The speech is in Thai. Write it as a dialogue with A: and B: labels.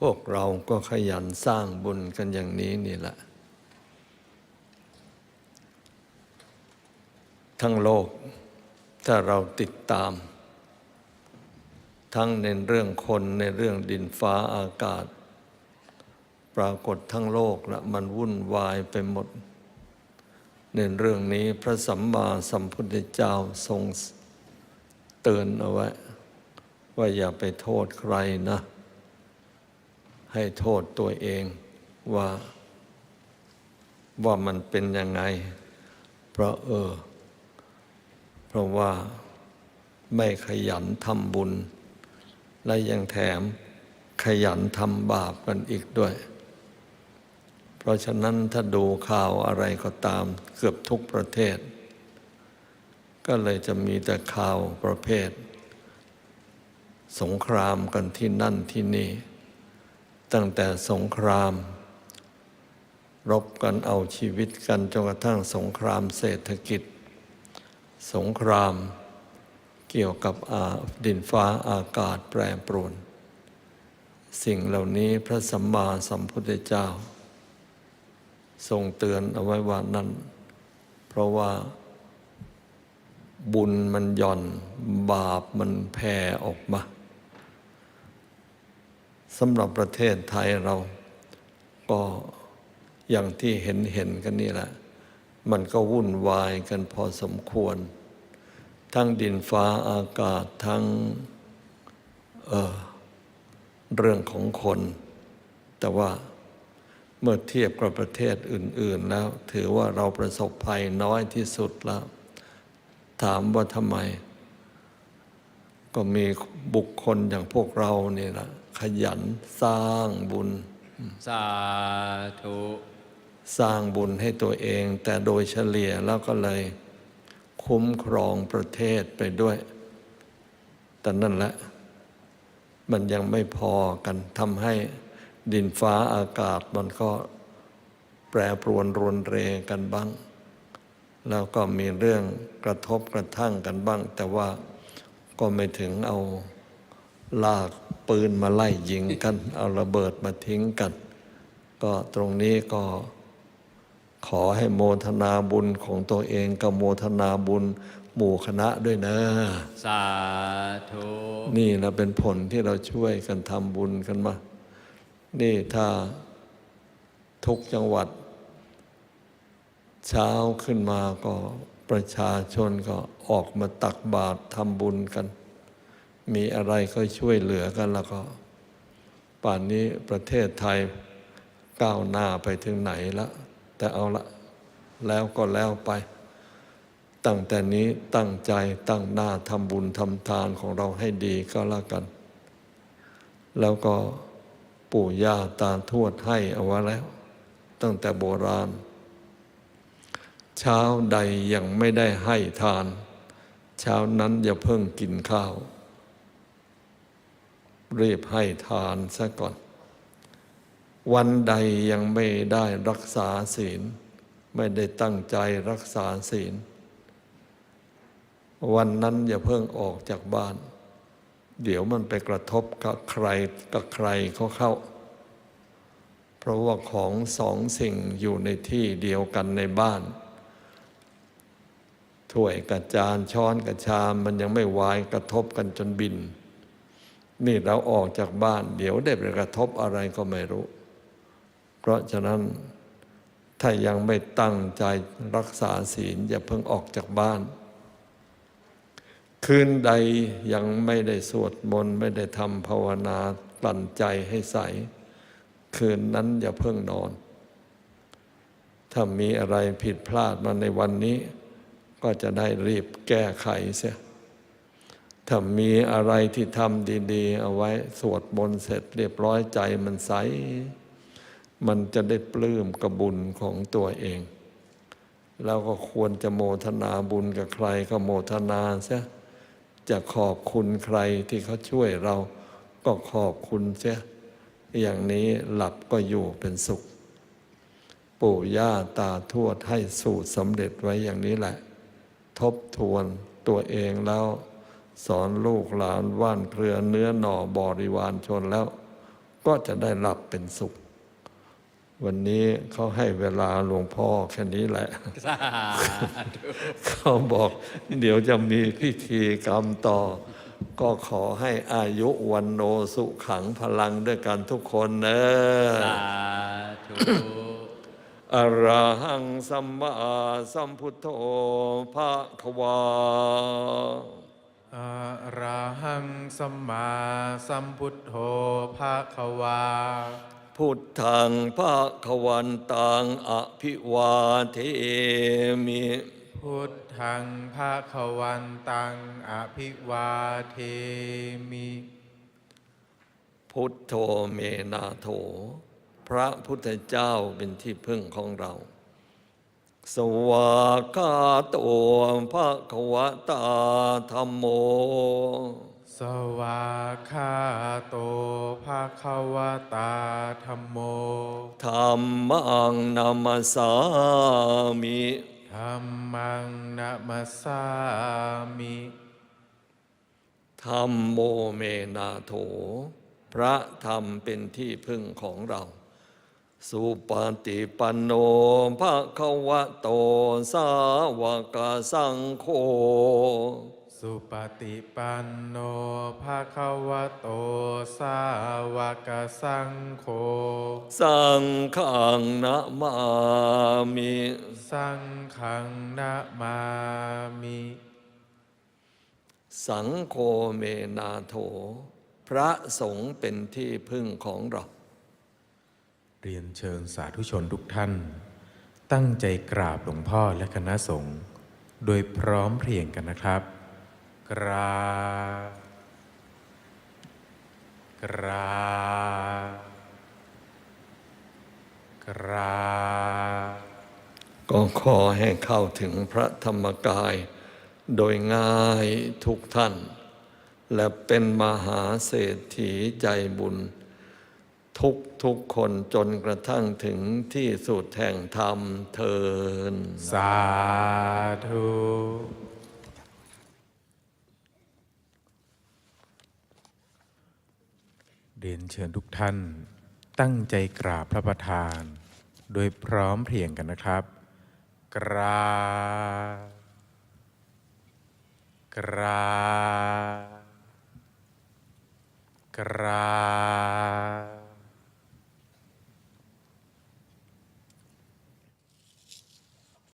A: พวกเราก็ขยันสร้างบุญกันอย่างนี้นี่แหละ ทั้งโลก ถ้าเราติดตาม ทั้งในเรื่องคนในเรื่องดินฟ้าอากาศ ปรากฏทั้งโลกละมันวุ่นวายไปหมด ในเรื่องนี้พระสัมมาสัมพุทธเจ้าทรงเตือนเอาไว้ ว่าอย่าไปโทษใครนะ ให้โทษตัวเองว่า ว่ามันเป็นยังไง เพราะเออ เพราะว่าไม่ขยันทำบุญ และยังแถมขยันทำบาปกันอีกด้วย เพราะฉะนั้นถ้าดูข่าวอะไรก็ตามเกือบทุกประเทศ ก็เลยจะมีแต่ข่าวประเภท สงครามกันที่นั่นที่นี่ ตั้งแต่สงคราม รบกันเอาชีวิตกันจนกระทั่งสงครามเศรษฐกิจ สงครามเกี่ยวกับดินฟ้าอากาศแปรปรวน สิ่งเหล่านี้พระสัมมาสัมพุทธเจ้า ทรงเตือนเอาไว้ว่านั้นเพราะว่าบุญมันย่อนบาปมันแผ่ออกมา สำหรับประเทศไทยเรา ก็อย่างที่เห็นเห็นกันนี่แหละ มันก็วุ่นวายกันพอสมควร ทั้งดินฟ้าอากาศทั้งเเรื่องของคน แต่ว่าเมื่อเทียบกับประเทศอื่น ๆ แล้ว ถือว่าเราประสบภัยน้อยที่สุดแล้ว ถามว่าทำไม ก็มีบุคคลอย่างพวกเรานี่แหละ ขยันสร้างบุญ
B: สาธุ
A: สร้างบุญให้ตัวเอง แต่โดยเฉลี่ยแล้วก็เลย คุ้มครองประเทศไปด้วย แต่นั่นแหละ มันยังไม่พอกันทำให้ดินฟ้าอากาศมันก็แปรปรวนรวนเรกันบ้าง แล้วก็มีเรื่องกระทบกระทั่งกันบ้าง แต่ว่าก็ไม่ถึงเอาลาก ปืนมาไล่ยิงกัน เอาระเบิดมาทิ้งกัน ก็ตรงนี้ก็ขอให้โมทนาบุญของตัวเองกับโมทนาบุญหมู่คณะด้วยนะ
B: สาธุ
A: นี่นะเป็นผลที่เราช่วยกันทำบุญกันมา นี่ถ้าทุกจังหวัด เช้าขึ้นมาก็ประชาชนก็ออกมาตักบาตรทำบุญกัน มีอะไรก็ช่วยเหลือกันแล้วก็ ป่านนี้ประเทศไทยก้าวหน้าไปถึงไหนล้วแต่เอาละแล้วก็แล้วไป ตั้งแต่นี้ตั้งใจตั้งหน้าทำบุญทำทานของเราให้ดีก็แล้วกัน แล้วก็ปู่ย่าตาทวดให้เอาไว้แล้ว ตั้งแต่โบราณ เช้าใดยังไม่ได้ให้ทาน เช้านั้นอย่าเพิ่งกินข้าว รีบให้ทานซะก่อน วันใดยังไม่ได้รักษาศีล ไม่ได้ตั้งใจรักษาศีล วันนั้นอย่าเพิ่งออกจากบ้าน เดี๋ยวมันไปกระทบกับใครกับใครเขาเข้า เพราะว่าของสองสิ่งอยู่ในที่เดียวกันในบ้านถ้วยกับจานช้อนกับชามมันยังไม่วายกระทบกันจนบิน นี่เราออกจากบ้าน เดี๋ยวได้ไปกระทบอะไรก็ไม่รู้ เพราะฉะนั้นถ้ายังไม่ตั้งใจรักษาศีลอย่าเพิ่งออกจากบ้าน คืนใดยังไม่ได้สวดมนต์ไม่ได้ทำภาวนากลั่นใจให้ใส คืนนั้นอย่าเพิ่งนอน ถ้ามีอะไรผิดพลาดมาในวันนี้ ก็จะได้รีบแก้ไขเสีย ถ้ามีอะไรที่ทำดี ๆ เอาไว้ สวดมนเสร็จเรียบร้อยใจมันใส มันจะได้ปลื้มกับบุญของตัวเองแล้วก็ควรจะโมทนาบุญกับใครก็โมทนาเสียจะขอบคุณใครที่เขาช่วยเราก็ขอบคุณเสียอย่างนี้หลับก็อยู่เป็นสุข ปู่ย่าตาทวดให้สูตรสำเร็จไว้อย่างนี้แหละ ทบทวนตัวเองแล้ว สอนลูกหลานว่านเครือเนื้อหน่อบริวารชนแล้ว ก็จะได้รับเป็นสุข วันนี้เขาให้เวลาหลวงพ่อแค่นี้แหละ
B: สาธุ
A: เขาบอก เดี๋ยวจะมีพิธีกรรมต่อ ก็ขอให้อายุวันโนสุขังพลังด้วยกันทุกคนเนอะ
B: สาธุ
A: อรหังสัมมาสัมพุทโธภะคะวา
C: อะระหังสัมมาสัมพุทโธภาควา
A: พุทธังภะคะวันตังอภิวาเทมิ
C: พุทธังภาควันตังอภิวาเทมิ
A: พุทโธเมนาโถ พระพุทธเจ้าเป็นที่พึ่งของเรา สวากาโตภะคะวะตาธรรมโม
C: สวาคาโตภาควตาธรรมโม
A: ธรรมังนามาสามิ
C: ธรรมังนะมัสสามิ
A: ธรรมโมเมนาโถ พระธรรมเป็นที่พึ่งของเรา สุปฏิปันโนภะคะวะโตสาวกสังโฆ
C: สุปฏิปันโนภาควโต สาวกสังโฆ
A: สังฆังนะมามิ
C: สังฆังนะมามิ
A: สังโฆเมนาโถ พระสงฆ์เป็นที่พึ่งของเรา
C: เรียนเชิญสาธุชนทุกท่าน ตั้งใจกราบหลวงพ่อและคณะสงฆ์โดยพร้อมเพรียงกันนะครับ กราบกราบกราบ
A: ก็ขอให้เข้าถึงพระธรรมกาย โดยง่ายทุกท่าน และเป็นมหาเศรษฐีใจบุญ ทุกทุกคนจนกระทั่งถึงที่สุดแห่งธรรมเทิน
C: สาธุ เรียนเชิญทุกท่าน ตั้งใจกราบพระประธาน โดยพร้อมเพรียงกันนะครับ กราบกราบกรา